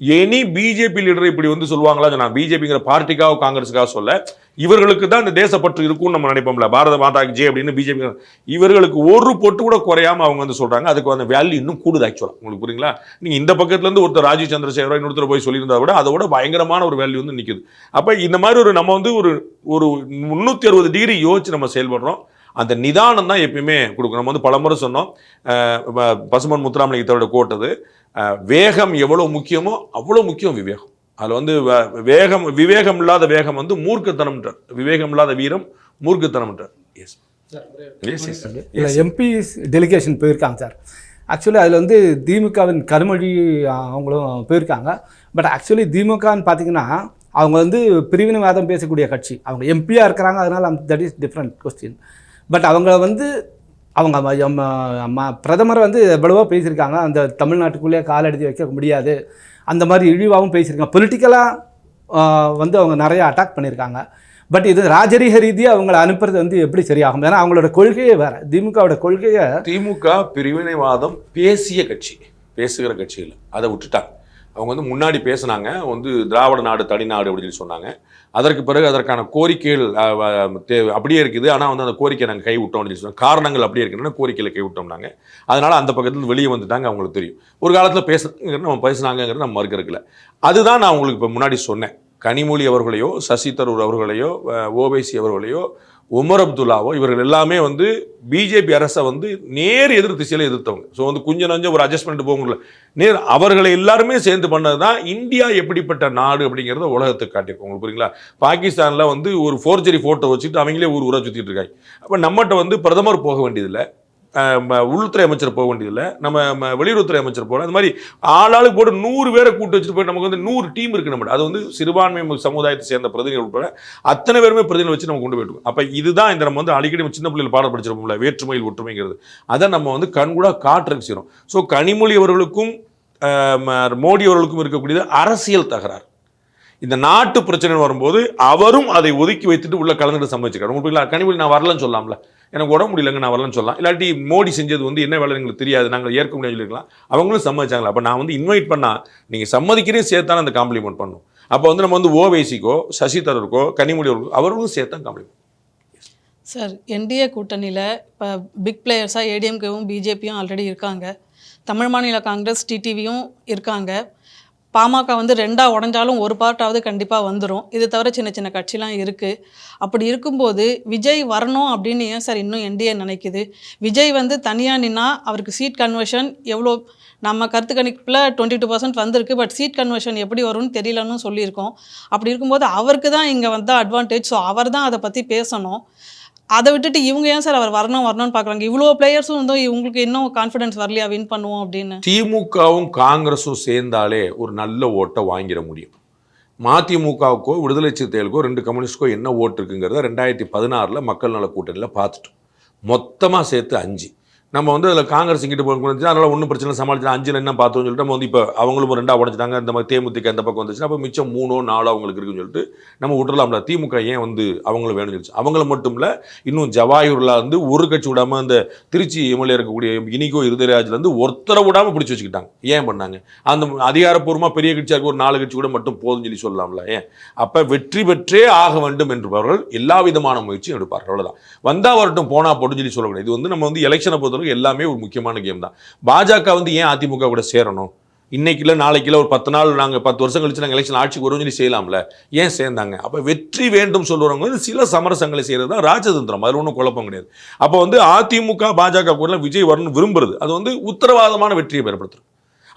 எனி பிஜேபி லீடர் இப்படி வந்து சொல்லுவாங்களா நான் பிஜேபிங்கிற பார்ட்டிக்காக காங்கிரஸுக்காக சொல்ல இவர்களுக்கு தான் இந்த தேசப்பற்று இருக்கும்னு நம்ம நினைப்போம்ல. பாரத மாதா ஜே அப்படின்னு பிஜேபி இவர்களுக்கு ஒரு பொட்டு கூட குறையாம அவங்க வந்து சொல்றாங்க. அதுக்கு அந்த வேல்யூ இன்னும் கூடுது ஆக்சுவலாக உங்களுக்கு புரியுங்களா? நீங்க இந்த பக்கத்துல இருந்து ஒருத்தர் ராஜீவ் சந்திரசேகரோ இன்னொருத்தர் போய் சொல்லியிருந்தா கூட அதோட பயங்கரமான ஒரு வேல்யூ வந்து நிற்குது அப்போ இந்த மாதிரி ஒரு நம்ம வந்து ஒரு ஒரு முந்நூற்றி அறுபது டிகிரி யோசிச்சு நம்ம செயல்படுறோம். அந்த நிதானம் தான் எப்பயுமே கொடுக்கும். நம்ம வந்து பலமுறை சொன்னோம். பசுமன் முத்துராமலிங்கத்தோட கோட்டது. வேகம் எவ்வளோ முக்கியமோ அவ்வளோ முக்கியம் விவேகம். அதில் வந்து வ- வேகம் விவேகம் இல்லாத வேகம் வந்து மூர்க்கத்தனம்ன்றார். விவேகம் இல்லாத வீரம் மூர்க்கத்தனம்ன்றார். எஸ் எஸ் எஸ் இல்லை எம்பி டெலிகேஷன் போயிருக்காங்க சார். ஆக்சுவலி அதில் வந்து திமுகவின் கருமொழி அவங்களும் போயிருக்காங்க. பட் ஆக்சுவலி திமுகன்னு பார்த்தீங்கன்னா அவங்க வந்து பிரிவினைவாதம் பேசக்கூடிய கட்சி. அவங்க எம்பியாக இருக்கிறாங்க. அதனால் that is different question but அவங்க வந்து அவங்க ம- பிரதமர் வந்து எவ்வளவோ பேசியிருக்காங்க. அந்த தமிழ்நாட்டுக்குள்ளேயே காலெடுத்து வைக்க முடியாது. அந்த மாதிரி இழிவாகவும் பேசியிருக்காங்க. பொலிட்டிக்கலாக வந்து அவங்க நிறைய அட்டாக் பண்ணியிருக்காங்க. பட் இது ராஜரீக ரீதியாக அவங்கள அனுப்புறது வந்து எப்படி சரியாகும்? ஏன்னா அவங்களோட கொள்கையே வேறு. திமுகவோட கொள்கையை திமுக பிரிவினைவாதம் பேசிய கட்சி பேசுகிற கட்சியில் அதை விட்டுட்டாங்க. அவங்க வந்து முன்னாடி பேசுனாங்க வந்து திராவிட நாடு தனிநாடு அப்படின்னு சொல்லி சொன்னாங்க. அதற்கு பிறகு அதற்கான கோரிக்கைகள் அப்படியே இருக்குது. ஆனால் வந்து அந்த கோரிக்கை நாங்கள் கைவிட்டோம் அப்படின்னு சொல்லி சொன்னாங்க. காரணங்கள் அப்படியே இருக்குன்னா கோரிக்கையில் கைவிட்டோம்னாங்க. அதனால் அந்த பக்கத்தில் வெளியே வந்துட்டாங்க அவங்களுக்கு தெரியும். ஒரு காலத்தில் பேசுனாங்க நம்ம பேசுனாங்கிறது நம்ம மறுக்கிறதுல அதுதான் நான் உங்களுக்கு இப்போ முன்னாடி சொன்னேன். கனிமொழி அவர்களையோ சசி தரூர் அவர்களையோ ஓவைசி அவர்களையோ உமர் அப்துல்லாவோ இவர்கள் எல்லாமே வந்து பிஜேபி அரசை வந்து நேர் எதிர் திசையில் எதிர்த்தவங்க. ஸோ வந்து கொஞ்சம் நஞ்சம் ஒரு அட்ஜஸ்ட்மெண்ட் போகல நேர் அவர்களை எல்லாருமே சேர்ந்து பண்ணது தான் இந்தியா எப்படிப்பட்ட நாடு அப்படிங்கிறத உலகத்துக்கு காட்டியிருக்கோம் உங்களுக்கு புரியுங்களா? பாகிஸ்தானில் வந்து ஒரு ஃபோர்ஜரி ஃபோட்டோ வச்சுட்டு அவங்களே ஊர் ஊராக சுற்றிட்டு இருக்காங்க. அப்போ நம்மகிட்ட வந்து பிரதமர் போக வேண்டியதில்லை. உள்துறை அமைச்சர் போக வேண்டியதில்லை. நம்ம வெளியுறவுத்துறை அமைச்சர் போகலாம் அந்த மாதிரி ஆளாளுக்கு போட்டு நூறு பேரை கூட்டு வச்சுட்டு போய் நமக்கு வந்து நூறு டீம் இருக்குது நம்ம அது வந்து சிறுபான்மை சமுதாயத்தை சேர்ந்த பிரதிநிதிகள் உட்பட அத்தனை பேருமே பிரதிநிதி வச்சு நம்ம கொண்டு போயிட்டு அப்போ இதுதான் இந்த நம்ம வந்து அடிக்கடி நம்ம சின்ன பிள்ளைகள் பாடம் படிச்சிருப்போம்ல வேற்றுமையில் ஒற்றுமைங்கிறது. அதை நம்ம வந்து கண்கூடாக காட்டுறதுக்கு செய்கிறோம் ஸோ கனிமொழி அவர்களுக்கும் ம- மோடி அவர்களுக்கும் இருக்கக்கூடியது அரசியல் தகராறு. இந்த நாட்டு பிரச்சனை வரும்போது அவரும் அதை ஒதுக்கி வைத்துட்டு உள்ள கலந்துட்டு சம்மதிச்சிருக்காரு. உங்களுக்கு கனிமொழி நான் வரலன்னு சொல்லலாம்ல எனக்கு உடம்பு முடியலங்க நான் வரலன்னு சொல்லலாம். இல்லாட்டி மோடி செஞ்சது வந்து என்ன வேலை எங்களுக்கு தெரியாது நாங்கள் ஏற்க முடியாது சொல்லிருக்கலாம். அவங்களும் சம்மதிச்சாங்களா? அப்போ நான் வந்து இன்வைட் பண்ணால் நீங்கள் சம்மதிக்கிறே சேர்த்தான அந்த காம்ப்ளிமெண்ட் பண்ணும். அப்போ வந்து நம்ம வந்து ஓவைசிக்கோ சசி தரூருக்கோ கனிமொழி அவர்களுக்கோ அவர்களும் சேர்த்தான் காம்ப்ளிமெண்ட் சார் என்டிஏ கூட்டணியில் இப்போ பிக் பிளேயர்ஸாக ஏடிஎம்கேவும் பிஜேபியும் ஆல்ரெடி இருக்காங்க. தமிழ் மாநில காங்கிரஸ் டிடிவியும் இருக்காங்க. பாமக வந்து ரெண்டாக உடஞ்சாலும் ஒரு பார்ட்டாவது கண்டிப்பாக வந்துடும் இது தவிர சின்ன சின்ன கட்சிலாம் இருக்குது அப்படி இருக்கும்போது விஜய் வரணும் அப்படின்னு ஏன் சார் இன்னும் என்டிஏ நினைக்குது? விஜய் வந்து தனியாக நின்னா அவருக்கு சீட் கன்வர்ஷன் எவ்வளோ நம்ம கருத்து கணிப்பில் டுவெண்ட்டி டூ பர்சன்ட் வந்திருக்கு பட் சீட் கன்வர்ஷன் எப்படி வரும்னு தெரியலன்னு சொல்லியிருக்கோம். அப்படி இருக்கும்போது அவருக்கு தான் இங்கே வந்தால் அட்வான்டேஜ் ஸோ அவர் தான் அதை பற்றி பேசணும். அதை விட்டுட்டு இவங்க ஏன் சார் அவர் வரணும் வரணும்னு பார்க்குறாங்க? இவ்வளோ பிளேயர்ஸும் வந்து இவங்களுக்கு இன்னும் கான்ஃபிடன்ஸ் வரலையா? வின் பண்ணுவோம் அப்படின்னு. திமுகவும் காங்கிரஸும் சேர்ந்தாலே ஒரு நல்ல ஓட்டை வாங்கிட முடியும். மதிமுகவுக்கோ விடுதலை சிறுத்தைகளுக்கோ ரெண்டு கம்யூனிஸ்டுக்கோ என்ன ஓட்டு இருக்குங்கிறத ரெண்டாயிரத்தி பதினாறில் மக்கள் நல கூட்டணியில் பார்த்துட்டோம். மொத்தமாக சேர்த்து அஞ்சு. நம்ம வந்து அதில் காங்கிரஸ் இங்கிட்டு போக முடிஞ்சு அதனால் ஒன்றும் பிரச்சனை இல்லை, சமாளிச்சு அஞ்சில் என்ன பார்த்தோம்னு சொல்லிட்டு நம்ம வந்து இப்போ அவங்களும் ரெண்டாக உடஞ்சிட்டாங்க. இந்த மாதிரி தேமுதிக அந்த பக்கம் வந்துச்சுன்னா அப்போ மிச்சம் மூணோ நாலோ அவங்களுக்கு இருக்குன்னு சொல்லிட்டு நம்ம விட்டுறலாம்ல. திமுக ஏன் வந்து அவங்களும் வேணும்னு சொல்லிச்சு? அவங்கள மட்டும் இல்லை இன்னும் ஜவாயூரில் வந்து ஒரு கட்சி விடாமல் இந்த திருச்சி எம்எல்ஏ இருக்கக்கூடிய இனிகோ இருதராஜ்லேருந்து ஒருத்தரை விடாமல் பிடிச்சி வச்சுக்கிட்டாங்க. ஏன் பண்ணாங்க? அந்த அதிகாரப்பூர்வமாக பெரிய கட்சியாக இருக்க ஒரு நாலு கட்சி கூட மட்டும் போதும்னு சொல்லி சொல்லலாம்ல ஏன்? அப்போ வெற்றி பெற்றே ஆக வேண்டும் என்பவர்கள் எல்லா விதமான முயற்சியும் எடுப்பார்கள். அவ்வளோதான் வந்தால் வரட்டும் போனால் போட்டுன்னு சொல்லி சொல்லக்கூடாது. இது வந்து நம்ம வந்து எலெக்ஷனை பொறுத்தவரை பொறுத்தவரைக்கும் எல்லாமே ஒரு முக்கியமான கேம் தான். பாஜக வந்து ஏன் அதிமுக கூட சேரணும்? இன்னைக்குல நாளைக்குல ஒரு பத்து நாள் நாங்கள் பத்து வருஷம் கழிச்சு நாங்கள் எலெக்ஷன் ஆட்சிக்கு வரும்னு சொல்லி செய்யலாம்ல? ஏன் சேர்ந்தாங்க? அப்போ வெற்றி வேண்டும் சொல்றவங்க வந்து சில சமரசங்களை செய்கிறது தான் ராஜதந்திரம். அதில் ஒன்றும் குழப்பம் கிடையாது. அப்போ வந்து அதிமுக பாஜக கூட விஜய் வரணும் விரும்புறது. அது வந்து உத்தரவாதமான வெற்றியை ஏற்படுத்தும்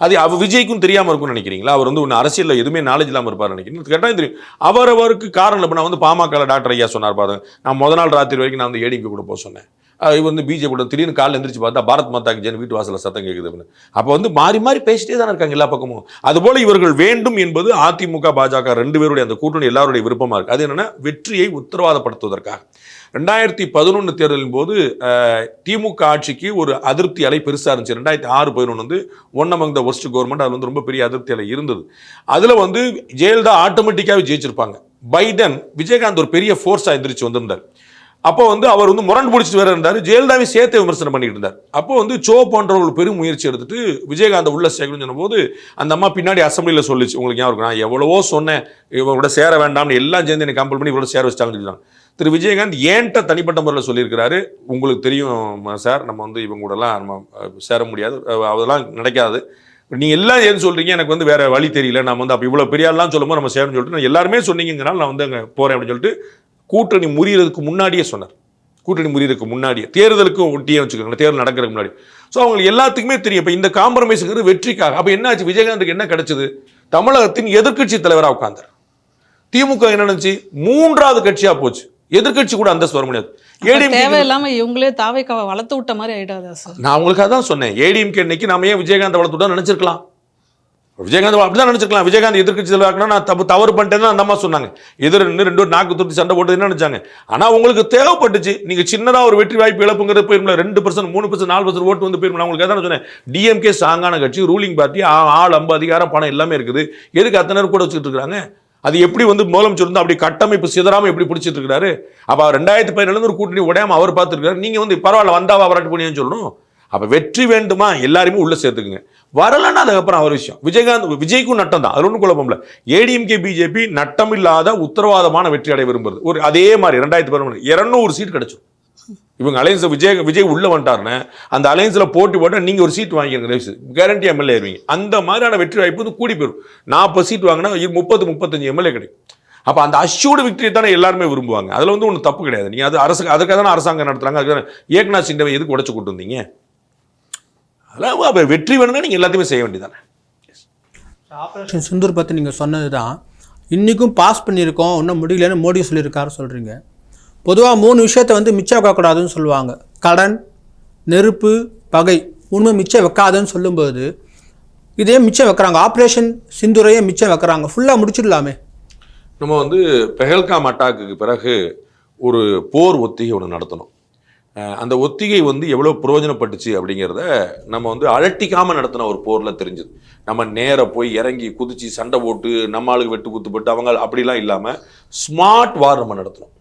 அது அவ விஜய்க்கும் தெரியாம இருக்கும்னு நினைக்கிறீங்களா? அவர் வந்து ஒன்று அரசியலில் எதுவுமே நாலேஜ் இல்லாமல் இருப்பார் நினைக்கிறேன் கேட்டால் தெரியும். அவரவருக்கு காரணம் இப்போ நான் வந்து பாமக டாக்டர் ஐயா சொன்னார் பாருங்க. நான் முத நாள் ராத்திரி வரைக்கும் நான் வந்து ஏடிபி கூட போக சொன்னேன். இவர் வந்து பிஜேபி கூட திடீர்னு காலில் எந்திரிச்சு பார்த்தா பாரத் மாதாக்கு ஜென் வீட்டு வாசலில் சத்தம் கேட்குது அப்படின்னு அப்போ வந்து மாறி மாறி பேசிட்டே தானே இருக்காங்க எல்லா பக்கமும். அதுபோல் இவர்கள் வேண்டும் என்பது அதிமுக பாஜக ரெண்டு பேருடைய அந்த கூட்டணி எல்லாருடைய விருப்பமாக இருக்குது அது என்னென்னா வெற்றியை உத்தரவாதப்படுத்துவதற்காக. ரெண்டாயிரத்தி பதினொன்று தேர்தலின் போது திமுக ஆட்சிக்கு ஒரு அதிருப்தி அலை பெருசாக இருந்துச்சு. ரெண்டாயிரத்தி ஆறு பதினொன்று வந்து one among the worst government அது வந்து ரொம்ப பெரிய அதிருப்தி அலை இருந்தது. அதில் வந்து ஜெயலலிதா ஆட்டோமேட்டிக்காகவே ஜெயிச்சிருப்பாங்க. பைடன் விஜயகாந்த் ஒரு பெரிய ஃபோர்ஸாக எந்திரிச்சு வந்திருந்தார். அப்போ வந்து அவர் வந்து முரண்டு பிடிச்சிட்டு வேற இருந்தார். ஜெயலலிதாவை சேர்த்து விமர்சனம் பண்ணிட்டு இருந்தார். அப்போ வந்து சோ போன்றவர்கள் பெரும் முயற்சி எடுத்துட்டு விஜயகாந்த் உள்ள சேர்க்கணும்னு சொன்னபோது அந்த அம்மா பின்னாடி அசம்பிளியில் சொல்லிச்சு. உங்களுக்கு ஞாபகம் நான் எவ்வளவோ சொன்னேன். இவங்களோட சேர வேண்டாம்னு எல்லாம் சேர்ந்து எனக்கு கம்பல் பண்ணி இவ்வளோ சேர வச்சிட்டாங்கன்னு சொல்லிட்டாங்க. திரு விஜயகாந்த் ஏன்ட்ட தனிப்பட்ட முறையில் சொல்லியிருக்கிறாரு. உங்களுக்கு தெரியும் சார். நம்ம வந்து இவங்க கூடலாம் நம்ம சேர முடியாது. அதெல்லாம் நடக்காது நீங்கள் எல்லாம் ஏன்னு சொல்கிறீங்க எனக்கு வந்து வேறு வழி தெரியல. நம்ம வந்து அப்போ இவ்வளோ பெரிய ஆள்லாம் சொல்லும்போது நம்ம சேரணும்னு சொல்லிட்டு நான் எல்லாருமே சொன்னீங்கனால நான் வந்து அங்கே போகிறேன் அப்படின்னு சொல்லிட்டு கூட்டணி முறியறதுக்கு முன்னாடியே சொன்னார். கூட்டணி முறியறதுக்கு முன்னாடியே. தேர்தலுக்கு ஒட்டியே வச்சுக்கோங்களேன் தேர்தல் நடக்கிறதுக்கு முன்னாடி. ஸோ அவங்களுக்கு எல்லாத்துக்குமே தெரியும். இப்போ இந்த காம்ப்ரமைஸுங்கிறது வெற்றிக்காக. அப்போ என்ன ஆச்சு விஜயகாந்துக்கு என்ன கிடைச்சது? தமிழகத்தின் எதிர்க்கட்சி தலைவராக உட்கார்ந்தார். திமுக என்ன நினைச்சு மூன்றாவது கட்சியா போச்சு. எதிர்க்கட்சி கூட அந்தஸ்து வர முடியாது. தேவையில்லாம இவங்களே தாவைக்காவை வளர்த்து விட்ட மாதிரி ஆயிடாதா சார்? நான் உங்களுக்கு அதான் சொன்னேன். ஏடிஎம்கே இன்னைக்கு நாம ஏன் விஜயகாந்த் வளர்த்துட்டோம் நினைச்சிருக்கலாம். விஜயகாந்த் அப்படிதான் நினச்சிக்கலாம் விஜயகாந்த் எதிர்கட்சி தலைவராக்கணும் நான் தப்பு தவறு பண்ணிட்டேன்னு அந்த அம்மா சொன்னாங்க. எதிர் நின்று ரெண்டு நாக்கு துருத்தி சண்டை போட்டு என்ன நினச்சாங்க. ஆனால் உங்களுக்கு தேவைப்பட்டுச்சு. நீங்கள் சின்னதாக ஒரு வெற்றி வாய்ப்பு இழப்புங்கிறது போயிருமில்ல ரெண்டு பர்சன்ட் மூணு பர்சன்ட் நாலு பர்சன்ட் ஓட்டு வந்து போயிருமில்ல உங்களுக்கு அதான் சொன்னேன். டிஎம்கே சாங்கான கட்சி ரூலிங் பார்ட்டி ஆள் அம்பு அதிகாரம் பணம் எல்லாமே இருக்குது. எதுக்கு அத்தனை நேரம் கூட வச்சுட்டு இருக்கிறாங்க அது எப்படி வந்து முதலமைச்சர் வந்து அப்படி கட்டமைப்பு சிதறாம எப்படி பிடிச்சிட்டு இருக்கிறாரு அப்போ ரெண்டாயிரத்தி பதினேழுல ஒரு கூட்டணி உடையாம அவர் பார்த்துருக்காரு. நீங்கள் வந்து பரவாயில்ல வந்தாவா வராட்டு பண்ணியான்னு சொல்லணும். அப்ப வெற்றி வேண்டுமா எல்லாருமே உள்ள சேர்த்துக்குங்க. வரலன்னா அதுக்கப்புறம் அவர் விஷயம். விஜயகாந்த் விஜய்க்கும் நட்டம் தான். அது ஒன்றும் குழப்பம் இல்லை. ஏடிஎம்கே பிஜேபி நட்டம் இல்லாத உத்தரவாதமான வெற்றி அடைய விரும்புறது. ஒரு அதே மாதிரி ரெண்டாயிரத்தி பதினொன்று இரநூறு சீட் கிடைச்சும் இவங்க அலையன்ஸ் விஜய் விஜய் உள்ள வந்துட்டாருன்னு அந்த அலையன்ஸில் போட்டி போட்டு நீங்க ஒரு சீட் வாங்கிருங்க கேரண்டி எம்எல்ஏ இருவீங்க. அந்த மாதிரியான வெற்றி வாய்ப்பு வந்து கூடி போயிடும் நாற்பது சீட் வாங்கினா முப்பது முப்பத்தஞ்சு எம்எல்ஏ கிடைக்கும். அப்போ அந்த அஷ்யூடு விக்டரி தானே எல்லாருமே விரும்புவாங்க. அதில் வந்து ஒன்றும் தப்பு கிடையாது. நீங்கள் அது அரசு அதுக்காக தானே அரசாங்கம் நடத்துகிறாங்க அதுக்காக ஏக்நாத் சிண்டவை எதுக்கு உடச்சு கொண்டு வந்தீங்க? அதெல்லாம் அப்போ வெற்றி வேணும்னா நீங்கள் எல்லாத்தையுமே செய்ய வேண்டியதானே ஆப்ரேஷன் சிந்தூர் பற்றி நீங்கள் சொன்னது தான் இன்றைக்கும் பாஸ் பண்ணியிருக்கோம். இன்னும் முடியலன்னு மோடி சொல்லியிருக்காரு சொல்கிறீங்க பொதுவாக மூணு விஷயத்தை வந்து மிச்சம் வைக்கக்கூடாதுன்னு சொல்லுவாங்க. கடன் நெருப்பு பகை. உண்மை மிச்சம் வைக்காதுன்னு சொல்லும்போது இதே மிச்சம் வைக்கிறாங்க. ஆப்ரேஷன் சிந்துரையே மிச்சம் வைக்கிறாங்க. ஃபுல்லாக முடிச்சிடலாமே. நம்ம வந்து பெஹல்காம் அட்டாக்குக்கு பிறகு ஒரு போர் ஒத்திகை ஒன்று நடத்தணும். அந்த ஒத்திகை வந்து எவ்வளோ பிரயோஜனப்பட்டுச்சு அப்படிங்கிறத நம்ம வந்து அழட்டிக்காமல் நடத்தின ஒரு போரில் தெரிஞ்சுது. நம்ம நேராக போய் இறங்கி குதிச்சு சண்டை போட்டு நம்மளுக்கு வெட்டு குத்துப்பட்டு அவங்க அப்படிலாம் இல்லாமல் ஸ்மார்ட் வார் நம்ம நடத்தினோம்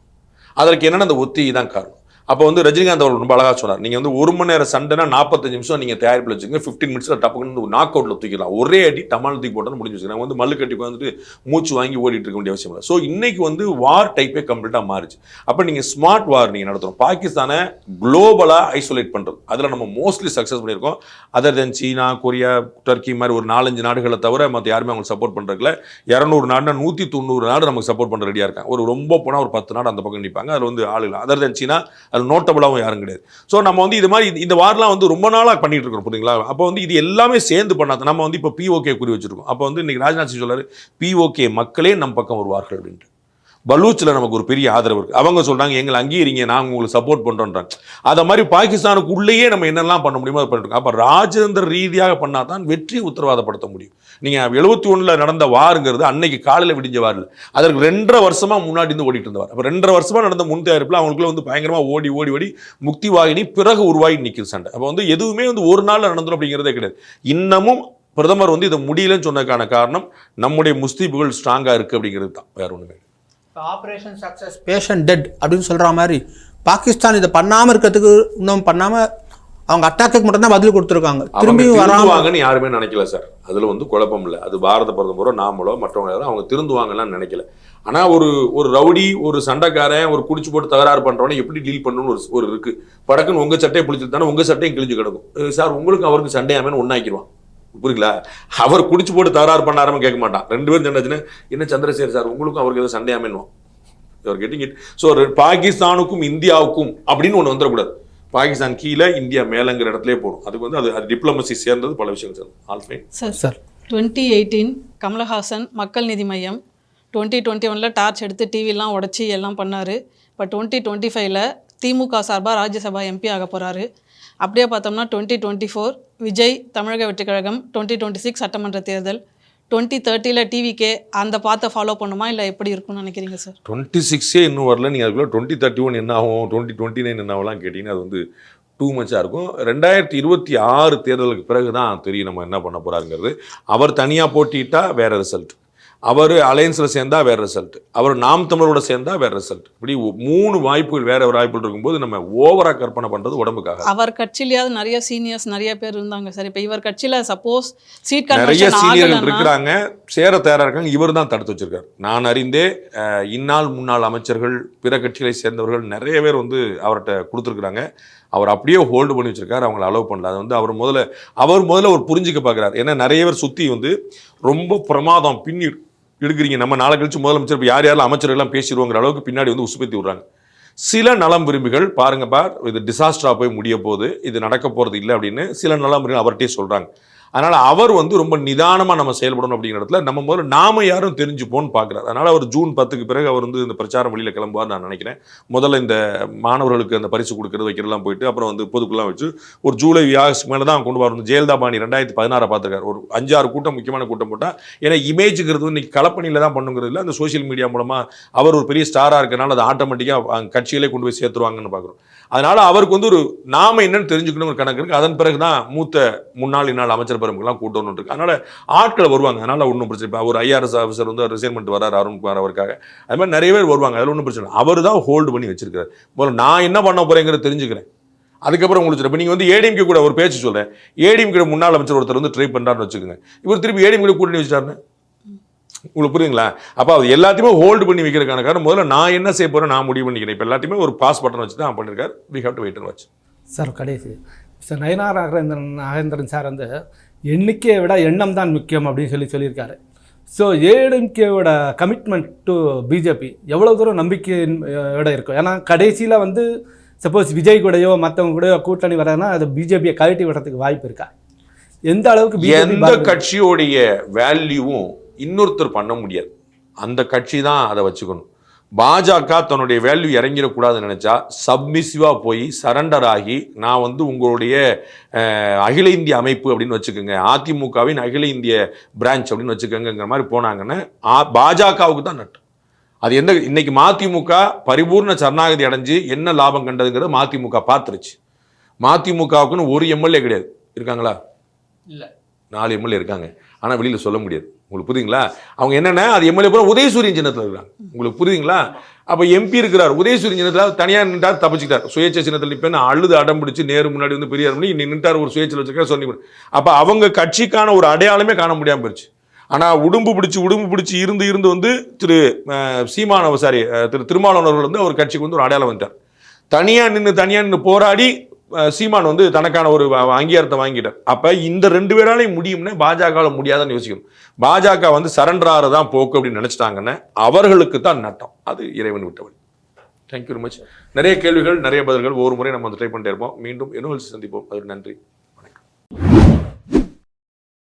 அதற்கு என்னென்ன அந்த ஒத்திகை தான் காரணம்? அப்போ வந்து ரஜினிகாந்த் அவர்கள் ரொம்ப அழகாக சொன்னார். நீங்கள் வந்து ஒரு மணி நேரம் சண்டைனா நாற்பத்தஞ்சு நிமிஷம் நீங்கள் தயாரிப்பில் வச்சுக்கோங்க. ஃபிஃப்டின் மினிட்ஸில் டப்புக்குன்னு நாக் அவுட்டில் தூக்கிடலாம். ஒரே அடி டமால் தூக்கி போட்டாலும் முடிஞ்சு வச்சுக்கலாம் வந்து மல்லு கட்டி வந்துட்டு மூச்சு வாங்கி ஓடிட்டு இருக்க வேண்டிய அவசியம் இல்லை. ஸோ இன்னைக்கு வந்து வார் டைப்பே கம்ப்ளீட்டாக மாறிச்சு. அப்போ நீங்கள் ஸ்மார்ட் வார் நீங்கள் நடத்துகிறோம் பாகிஸ்தானை குளோபலாக ஐசோலேட் பண்ணுறது அதில் நம்ம மோஸ்ட்லி சக்ஸஸ் பண்ணியிருக்கோம். Other then China Korea Turkey மாதிரி ஒரு நாலஞ்சு நாடுகளை தவிர மற்ற யாருமே அவங்களுக்கு சப்போர்ட் பண்ணுறதுல இரநூறு நாடுனா நூற்றி தொண்ணூறு நாடு நமக்கு சப்போர்ட் பண்ணுற ரெடியாக இருக்காங்க. ஒரு ரொம்ப போனால் ஒரு பத்து நாடு அந்த பக்கம் நிற்பாங்க அதில் வந்து ஆளுகள். அதர் தென் சீனா அது நோட்டபுளாகவும் யாரும் கிடையாது. ஸோ நம்ம வந்து இது மாதிரி இந்த- இந்த வந்து ரொம்ப நாளாக பண்ணிட்டு இருக்கோம் புரியுங்களா அப்போ வந்து இது எல்லாமே சேர்ந்து பண்ணாத நம்ம வந்து இப்போ பிஓகே குறி வச்சிருக்கோம். அப்போ வந்து இன்னைக்கு ராஜ்நாத் சிங் சொல்றாரு பிஓகே மக்களே நம் பக்கம் வருவார்கள் அப்படின்ட்டு. பலூச்சில் நமக்கு ஒரு பெரிய ஆதரவு இருக்குது அவங்க சொல்கிறாங்க எங்களை அங்கீகரிங்க நாங்கள் உங்களுக்கு சப்போர்ட் பண்ணுறோன்றாங்க அதை மாதிரி பாகிஸ்தானுக்கு உள்ளேயே நம்ம என்னெல்லாம் பண்ண முடியுமோ அதை பண்ணிட்டு அப்போ ராஜேந்திர ரீதியாக பண்ணால் தான் வெற்றி உத்தரவாதப்படுத்த முடியும். நீங்கள் எழுபத்தி ஒன்றில் நடந்த வாருங்கிறது அன்னைக்கு காலையில் விடிஞ்ச வார் அதற்கு ரெண்டரை வருஷமாக முன்னாடி இருந்து ஓடிட்டு இருந்தவார் அப்போ ரெண்டரை வருஷமாக நடந்த முன் தயாரிப்பில் அவங்களுக்குள்ள வந்து பயங்கரமாக ஓடி ஓடி ஓடி முக்தி வாகினி பிறகு உருவாகி நிற்கிது சண்டை. அப்போ வந்து எதுவுமே வந்து ஒரு நாளில் நடந்துடும் அப்படிங்கிறதே கிடையாது. இன்னமும் பிரதமர் வந்து இதை முடியலன்னு சொன்னதுக்கான காரணம் நம்முடைய முஸ்தீபுகள் ஸ்ட்ராங்காக இருக்குது அப்படிங்கிறது தான். வேற ஒன்றுமே ஆப்ரேஷன் சக்ஸஸ் பேஷண்ட் டெட் அப்படின்னு சொல்கிற மாதிரி பாகிஸ்தான் இதை பண்ணாமல் இருக்கிறதுக்கு இன்னும் பண்ணாமல் அவங்க அட்டாக்கு மட்டும்தான் பதில் கொடுத்துருக்காங்க. திரும்பியும் வராமல் திருந்துவாங்கன்னு யாருமே நினைக்கல சார் அதுல வந்து குழப்பம் இல்லை. அது பாரத பிரதமரோ நாமளோ மற்றவங்க யாரும் அவங்க திருந்துவாங்கலாம் நினைக்கல. ஆனா ஒரு ஒரு ரவுடி ஒரு சண்டைக்காரன் ஒரு குடிச்சு போட்டு தகராறு பண்றவனை எப்படி டீல் பண்ணணும்னு ஒரு ஒரு இருக்கு. படக்குன்னு உங்க சட்டையை பிடிச்சிட்டு தானே உங்க சட்டையும் கிழிஞ்சு கிடக்கும். சார் உங்களுக்கு அவருக்கு சண்டையாமேன்னு ஒன்னாக்கிடுவான் புரியுங்களா அவர் குடிச்சு போட்டு தகராறு பண்ணாருன்னு கேட்க மாட்டான். ரெண்டு பேரும் சண்டைச்சுன்னா என்ன சந்திரசேகர் சார் உங்களுக்கும் அவருக்கு எதுவும் சண்டையாமேன்னுவான் அவர் கெட்டிங் இட் ஸோ பாகிஸ்தானுக்கும் இந்தியாவுக்கும் அப்படின்னு ஒன்று வந்துடக்கூடாது. பாகிஸ்தான் கீழே இந்தியா மேலங்கிற இடத்துலயே போடும் அதுக்கு வந்து அது அது டிப்ளமசி சேர்ந்தது பல விஷயங்கள் சேர்ந்தது all fine sir sir twenty eighteen Kamal Haasan Makkal Needhi Maiam. Twenty twenty ஒனில் டார்ச் எடுத்து டிவிலாம் உடச்சி எல்லாம் பண்ணார். இப்போ டுவெண்ட்டி டுவெண்ட்டி ஃபைவ்ல திமுக சார்பாக ராஜ்யசபா எம்பி ஆக போகிறாரு அப்படியே பார்த்தோம்னா டுவெண்ட்டி டுவெண்ட்டி ஃபோர் விஜய் தமிழக வெற்றிக் கழகம் டுவெண்ட்டி டுவெண்ட்டி சிக்ஸ் சட்டமன்ற தேர்தல் டுவெண்ட்டி தேர்ட்டியில் டிவிக்கே அந்த பாத்தை ஃபாலோ பண்ணுமா இல்லை எப்படி இருக்கும்னு நினைக்கிறீங்க சார் டுவெண்ட்டி சிக்ஸே இன்னும் வரல. நீங்கள் அதுக்குள்ள டுவெண்ட்டி தேர்ட்டி ஒன் என்ன ஆகும் டுவெண்ட்டி டுவெண்ட்டி நைன் என்ன ஆகலாம் கேட்டிங்கன்னா அது வந்து டூ மச்சாக இருக்கும். ரெண்டாயிரத்தி இருபத்தி ஆறு தேர்தலுக்கு பிறகு தான் தெரியும் நம்ம என்ன பண்ண போகிறாருங்கிறது அவர் தனியாக போட்டிட்டா வேறு ரிசல்ட் அவர் அலையன்ஸில் சேர்ந்தா வேற ரிசல்ட் அவர் நாம் தமிழரோட சேர்ந்தா வேற ரிசல்ட் இப்படி மூணு வாய்ப்புகள் வேற ஒரு வாய்ப்புகள் இருக்கும்போது நம்ம ஓவரா கற்பனை பண்ணுறது உடம்புக்காக. அவர் கட்சியிலேயாவது நிறைய சீனியர்ஸ் நிறைய பேர் இருந்தாங்க சார். இப்போ இவர் கட்சியில் சப்போஸ் சீட் நிறைய சீனியர்கள் இருக்கிறாங்க. சேர தயாரா இருக்காங்க. இவர் தான் தடுத்து வச்சிருக்காரு. நான் அறிந்தே இந்நாள் முன்னாள் அமைச்சர்கள் பிற கட்சிகளை சேர்ந்தவர்கள் நிறைய பேர் வந்து அவர்கிட்ட கொடுத்துருக்குறாங்க. அவர் அப்படியே ஹோல்டு பண்ணி வச்சிருக்காரு அவங்கள அலோவ் பண்ணல. அது வந்து அவர் முதல்ல அவர் முதல்ல ஒரு புரிஞ்சுக்க பார்க்குறாரு ஏன்னா நிறைய பேர் சுற்றி வந்து ரொம்ப பிரமாதம் பின்னி எடுக்கிறீங்க நம்ம நாளை கழிச்சு முதலமைச்சர் இப்போ யார் யாரெல்லாம் அமைச்சர்கள்லாம் பேசிடுவோங்கிற அளவுக்கு பின்னாடி வந்து உசுப்பத்தி விடுறாங்க. சில நலம் விரும்பிகள் பாருங்க பார் இது டிசாஸ்டராக போய் முடிய போகுது இது நடக்க போகிறது இல்லை அப்படின்னு சில நலம் விரும்பிகள் அவர்கிட்டே சொல்கிறாங்க அதனால் அவர் வந்து ரொம்ப நிதானமாக நம்ம செயல்படணும் அப்படிங்கிற இடத்துல நம்ம முதல்ல நாம யாரும் தெரிஞ்சுப்போன்னு பார்க்குறாரு அதனால் அவர் ஜூன் பத்துக்கு பிறகு அவர் வந்து இந்த பிரச்சாரம் வெளியில் கிளம்புவார் நான் நினைக்கிறேன். முதல்ல இந்த மாணவர்களுக்கு அந்த பரிசு கொடுக்கறது வைக்கிறதெல்லாம் போயிட்டு அப்புறம் வந்து பொதுக்குலாம் வச்சு ஒரு ஜூலை ஆகஸ்ட் மேலே தான் கொண்டு வரணும். ஜெயலலிதா பாணி ரெண்டாயிரத்தி பதினாறு பார்த்துருக்காரு. ஒரு அஞ்சாறு கூட்டம் முக்கியமான கூட்டம் போட்டால் ஏன்னா இமேஜுங்கிறது இன்னைக்கு களப்பணியில் தான் பண்ணுங்கிறது இல்லை. அந்த சோஷியல் மீடியா மூலமாக அவர் ஒரு பெரிய ஸ்டாராக இருக்கனால அது ஆட்டோமேட்டிக்காக கட்சிகளே கொண்டு போய் சேர்த்துருவாங்கன்னு பார்க்குறோம் அதனால் அவருக்கு வந்து ஒரு நாம என்னன்னு தெரிஞ்சுக்கணும் ஒரு கணக்கு இருக்குது அதன் பிறகு தான் மூத்த முன்னாள் இந்நாள் அமைச்சர் பெருமக்கெல்லாம் கூட்டணும் இருக்கு. அதனால ஆட்கள் வருவாங்க. அதனால் ஒன்றும் பிரச்சனை இப்போ ஒரு ஐஆர்எஸ் ஆஃபீஸர் வந்து ரிசைன்மெண்ட் வரார் அருண்குமார் அவருக்காக. அது மாதிரி நிறைய பேர் வருவாங்க. அதில் ஒன்றும் பிரச்சனை இல்லை. அவர் தான் ஹோல்டு பண்ணி வச்சிருக்காரு முதல்ல நான் என்ன பண்ண போறேங்கிறத தெரிஞ்சுக்கிறேன். அதுக்கப்புறம் உங்களுக்கு இப்போ நீங்கள் வந்து ஏடிஎம்கே கூட ஒரு பேச்சு சொல்கிறேன் ஏடிஎம்கே முன்னாள் அமைச்சர் ஒருத்தர் வந்து ட்ரை பண்ணுறாருன்னு வச்சுக்கோங்க. இவர் திருப்பி ஏடிஎம்கே கூட்டணி வச்சுட்டாருன்னு? உங்களுக்கு புரியுங்களா அப்போ அது எல்லாத்தையுமே ஹோல்டு பண்ணி வைக்கிறதுக்கான காரணம். முதல்ல நான் என்ன செய்ய போறேன் நான் முடிவு பண்ணிக்கிறேன். இப்போ எல்லாத்தையுமே ஒரு பாஸ் பட்டன் வச்சு தான் பண்ணியிருக்காரு we have to wait and watch sir கடைசி. சார் நயனார் நாகேந்திரன் நாகேந்திரன் சார் வந்து எண்ணிக்கையை விட எண்ணம் தான் முக்கியம் அப்படின்னு சொல்லி சொல்லியிருக்காரு. ஸோ ஏடிஎம்கேவோட கமிட்மெண்ட் டு பிஜேபி எவ்வளோ தூரம் நம்பிக்கையோட இருக்கும் ஏன்னா கடைசியில் வந்து சப்போஸ் விஜய் கூடயோ மற்றவங்க கூடயோ கூட்டணி வரதுன்னா அது பிஜேபியை கழட்டி விடுறதுக்கு வாய்ப்பு இருக்கா? எந்த அளவுக்கு எந்த கட்சியோடைய வேல்யூவும் இன்னொருத்தர் பண்ண முடியாது. அந்த கட்சி தான் அதை வச்சுக்கணும். பாஜக தன்னுடைய வேல்யூ இறங்கிடக்கூடாதுன்னு நினைச்சா சப்மிசிவா போய் சரண்டர் ஆகி நான் வந்து உங்களுடைய அகில இந்திய அமைப்பு அப்படின்னு வச்சுக்கோங்க அதிமுகவின் அகில இந்திய பிரான்ச் அப்படின்னு வச்சுக்கோங்கிற மாதிரி போனாங்கன்னா பாஜகவுக்கு தான் நட்டு அது எந்த இன்னைக்கு மதிமுக பரிபூர்ண சரணாகதி அடைஞ்சு என்ன லாபம் கண்டதுங்கிறத மதிமுக பார்த்துருச்சு. மதிமுகவுக்குன்னு ஒரு எம்எல்ஏ கிடையாது. இருக்காங்களா? இல்லை. நாலு எம்எல்ஏ இருக்காங்க. ஆனால் வெளியில் சொல்ல முடியாது. உங்களுக்கு புரியுதுங்களா? அவங்க என்னென்ன அது எம்எல்ஏ பூரா உதயசூரியன் சின்னத்தில் இருக்காங்க உங்களுக்கு புரியுதுங்களா? அப்போ எம்பி இருக்கிறார் உதயசூரியன் சின்னத்தில் தனியாக நின்றார் தப்பிச்சுட்டார் சுயேட்சை சின்னத்தில் நிற்பேன்னு அழுது அடம் பிடிச்சி நேரு முன்னாடி வந்து பெரியார் பண்ணி இன்னி நின்றார் ஒரு சுயேட்சையில் வச்சிருக்காரு சொல்லி அப்போ அவங்க கட்சிக்கான ஒரு அடையாளமே காண முடியாமல் போயிடுச்சு ஆனால் உடும்பு பிடிச்சி உடும்பு பிடிச்சி இருந்து இருந்து வந்து திரு அஹ், சாரி திரு திருமாவளவன் அவர்கள் வந்து அவர் கட்சிக்கு வந்து ஒரு அடையாளம் வந்துட்டார். தனியாக நின்று தனியாக நின்று போராடி சீமான் வந்து தனக்கான ஒரு அங்கீகாரத்தை வாங்கிட்டார். அப்போ இந்த ரெண்டு பேராலையும் முடியும்னு பாஜகவில் முடியாதுன்னு யோசிக்கணும். பாஜக வந்து சரண்டர் தான் போக்கு அப்படின்னு நினச்சிட்டாங்கன்னா அவர்களுக்கு தான் நட்டம். அது இறைவன் விட்டவன் தேங்க்யூ வெரி மச் நிறைய கேள்விகள் நிறைய பதில்கள் ஒவ்வொரு முறை நம்ம வந்து ட்ரை பண்ணிட்டே இருப்போம். மீண்டும் இன்னொரு சந்திப்போம். அது நன்றி.